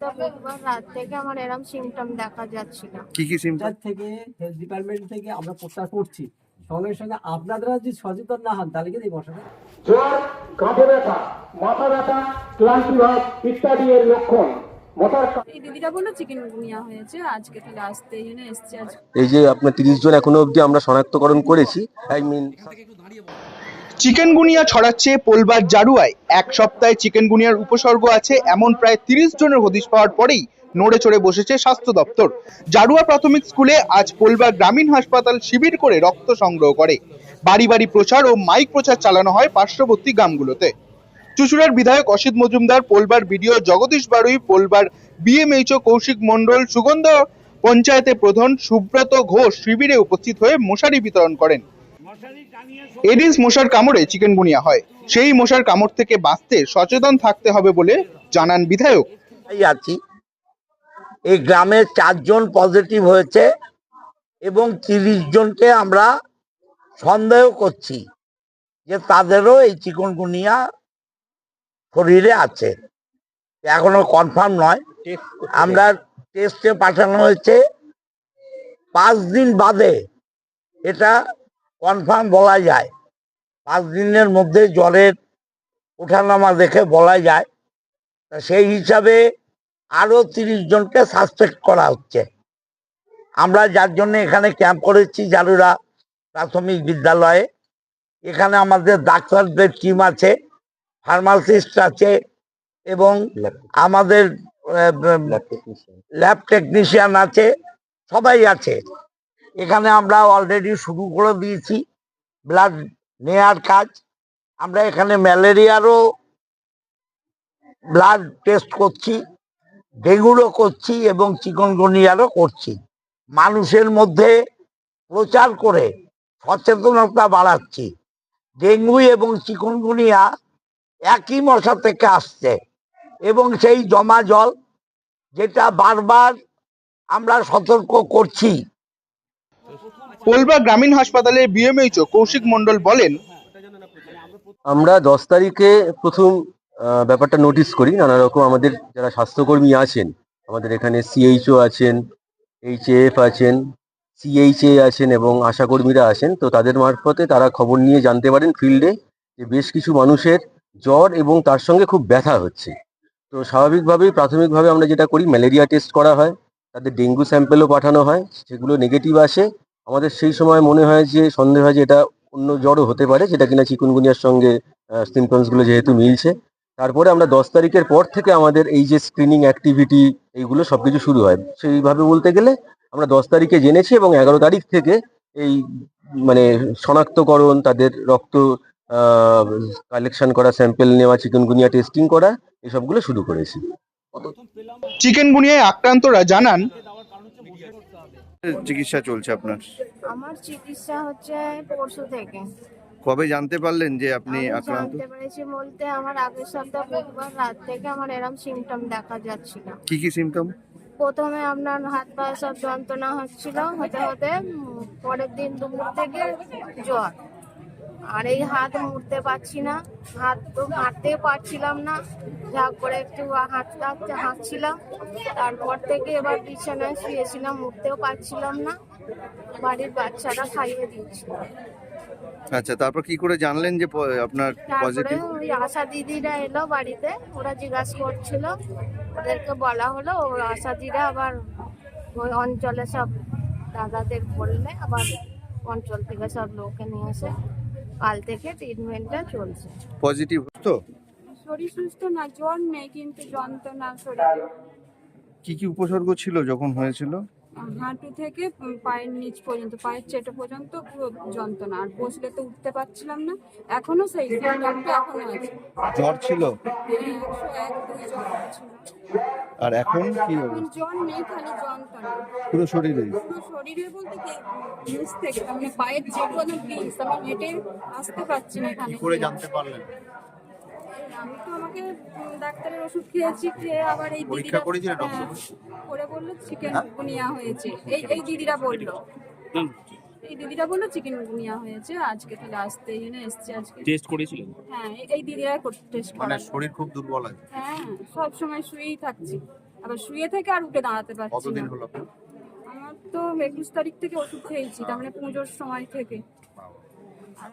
তো বুধবার রাত থেকে আমার এরম সিমটম দেখা যাচ্ছিল। কি কি সিমটম থেকে হেলথ ডিপার্টমেন্ট থেকে আমরা প্রত্যাশা করছি। সঙ্গে সঙ্গে আপনারা যদি সচেতন না হন তাহলে কিন্তু এই জ্বর কাঁধে ব্যথা মাথা ব্যথা ক্লান্তি ভাব ইত্যাদি এর লক্ষণ। এই দিদিটা বলল চিকেন গুনিয়া হয়েছে আজকে তাহলে আসতে এই জন্য এসছে আজকে এই যে আপনার তিরিশ জন এখনও অবধি আমরা শনাক্তকরণ করেছি আই মিন চিকেনগুনিয়া ছড়াচ্ছে পোলবার জারুয়ায়। এক সপ্তাহে চিকেনগুনিয়ার উপসর্গ আছে এমন প্রায় তিরিশ জনের হদিশ পাওয়ার পরেই নড়ে চড়ে বসেছে স্বাস্থ্য দপ্তর। জারুয়া প্রাথমিক স্কুলে আজ পোলবার গ্রামীণ হাসপাতাল শিবির করে রক্ত সংগ্রহ করে। বাড়ি বাড়ি প্রচার ও মাইক প্রচার চালানো হয় পার্শ্ববর্তী গ্রামগুলোতে। চুচুড়ার বিধায়ক অসিত মজুমদার, পোলবার বিডিও জগদীশ বারুই, পোলবার বিএমএইচও কৌশিক মণ্ডল, সুগন্ধ পঞ্চায়েতের প্রধান সুব্রত ঘোষ শিবিরে উপস্থিত হয়ে মশারি বিতরণ করেন। এডিস মশার কামড়ে চিকেনগুনিয়া হয়। সেই মশার কামড় থেকে বাঁচতে সচেতন থাকতে হবে বলে জানান বিধায়ক। আছি এই গ্রামে চারজন পজিটিভ হয়েছে এবং তিরিশ জনকে আমরা সন্দেহ করছি যে তাদেরও এই চিকনগুনিয়া শরীরে আছে। এখনও কনফার্ম নয়। আমরা টেস্টে পাঠানো হয়েছে। পাঁচ দিন বাদে এটা কনফার্ম বলা যায়। পাঁচ দিনের মধ্যে জ্বরের ওঠানামা দেখে বলা যায়। তা সেই হিসাবে আরও তিরিশ জনকে সাসপেক্ট করা হচ্ছে। আমরা যার জন্য এখানে ক্যাম্প করেছি জারুরা প্রাথমিক বিদ্যালয়ে। এখানে আমাদের ডাক্তারদের টিম আছে ফার্মাসিস্ট আছে এবং আমাদের ল্যাব টেকনিশিয়ান আছে সবাই আছে। এখানে আমরা অলরেডি শুরু করে দিয়েছি ব্লাড নেয়ার কাজ। আমরা এখানে ম্যালেরিয়ারও ব্লাড টেস্ট করছি, ডেঙ্গুরও করছি এবং চিকনগুনিয়ারও করছি। মানুষের মধ্যে প্রচার করে সচেতনতা বাড়াচ্ছি। ডেঙ্গু এবং চিকনগুনিয়া একই মশা থেকে আসছে এবং সেই জমা জল যেটা বারবার আমরা সতর্ক করছি পোলবা গ্রামীণ হাসপাতালের বিএমএইচও কৌশিক মণ্ডল বলেন, আমরা দশ তারিখে প্রথম ব্যাপারটা নোটিস করি। নানা রকম আমাদের যারা স্বাস্থ্যকর্মী আছেন, আমাদের এখানে সিএইচও আছেন এইচএফ আছেন সিএইচএ আছেন এবং আশাকর্মীরা আছেন, তো তাদের মারফতে তারা খবর নিয়ে জানতে পারেন ফিল্ডে যে বেশ কিছু মানুষের জ্বর এবং তার সঙ্গে খুব ব্যথা হচ্ছে। তো স্বাভাবিকভাবেই, প্রাথমিকভাবে আমরা যেটা করি, ম্যালেরিয়া টেস্ট করা হয়, তাদের ডেঙ্গু স্যাম্পেলও পাঠানো হয়, সেগুলো নেগেটিভ আসে আমাদের সেই সময় মনে হয় যে, সন্দেহ হয় যে এটা অন্য জ্বরও হতে পারে, যেটা কিনা চিকুনগুনিয়ার সঙ্গে সিমটমসগুলো যেহেতু মিলছে। তারপরে আমরা দশ তারিখের পর থেকে আমাদের এই যে স্ক্রিনিং অ্যাক্টিভিটি এইগুলো সবকিছু শুরু হয়। সেইভাবে বলতে গেলে আমরা দশ তারিখে জেনেছি এবং এগারো তারিখ থেকে এই মানে শনাক্তকরণ, তাদের রক্ত কালেকশন করা স্যাম্পেল নেওয়া, চিকুনগুনিয়া টেস্টিং করা, এসবগুলো শুরু করেছি। চিকেনগুনিয়ায় আক্রান্তরা জানান চিকিৎসা চলছে আপনার? আমার চিকিৎসা হচ্ছে পরশু থেকে। কবে জানতে পারলেন যে আপনি আক্রান্ত? জানতে পেরেছি বলতে আমার আগের সপ্তাহ বুধবার রাত থেকে আমার এরম সিমটম দেখা যাচ্ছিল। কি কি সিমটম প্রথমে আপনার হাত পা সব যন্ত্রণা হচ্ছিল হতে হতে পরের দিন দুপুর থেকে জ্বর। আর এই হাত মুড়তে পারছি না। হাত তো হাঁটতে পারছিলাম না। যা করে একটু হাঁটতে হাঁটতে হাঁটছিলাম। তারপর থেকে এবার বিছানায় শুয়েছিলাম উঠতেও পারছিলাম না। বাড়ির বাচ্চারা খাইয়ে দিচ্ছিল আচ্ছা তারপর কি করে জানলেন যে আপনার পজিটিভ ওই আশা দিদিরা এলো বাড়িতে। ওরা জিজ্ঞাসা করছিল। ওদেরকে বলা হলো ও আশা দিদিরা আবার ওই অঞ্চলে সব দাদাদের বললে আবার অঞ্চল থেকে সব লোকে নিয়ে এসে কাল থেকে ট্রিটমেন্টটা চলছে। পজিটিভ তো? শরীর সুস্থ না জ্বর নেই কিন্তু যন্ত্রণা শরীরে। কি কি উপসর্গ ছিল যখন হয়েছিল? হাঁটু থেকে পায়ের নিচ পর্যন্ত পায়ের চেটো পর্যন্ত পুরো যন্ত্রণা। আর বসলে তো উঠতে পারছিলাম না এখনও সেই সিমটমটা এখনও আছে। জ্বর ছিল? হ্যাঁ, একশো এক দুই জ্বর আর এখন কি জ্বর নেই খালি যন্ত্রণা। পুরো শরীরে? পুরো শরীরে বলতে কি নিচ থেকে মানে পায়ের যে কোনো পিস আমি হেঁটে আসতে পারছি না এখানে। করে জানতে পারলেন? আমি তো আমাকে ডাক্তারের ওষুধ খেয়েছি খেয়ে আবার এই পরীক্ষা হ্যাঁ, ডক্টর? করে বলল চিকেন গুনিয়া হয়েছে। এই এই দিদিরা বলল। এই দিদিরা বলল চিকেন গুনিয়া হয়েছে আজকে তাহলে আসতে এই জন্য এসছে আজকে। টেস্ট করেছিলেন? হ্যাঁ এই- এই দিদিরা টেস্ট মানে করা শরীর খুব দুর্বল আছে। হ্যাঁ সব সময় শুয়েই থাকছি। আবার শুয়ে থেকে আর উঠে দাঁড়াতে পারছি কতদিন না হলো আমার তো একুশ তারিখ থেকে ওষুধ খেয়েছি তার মানে পুজোর সময় থেকে।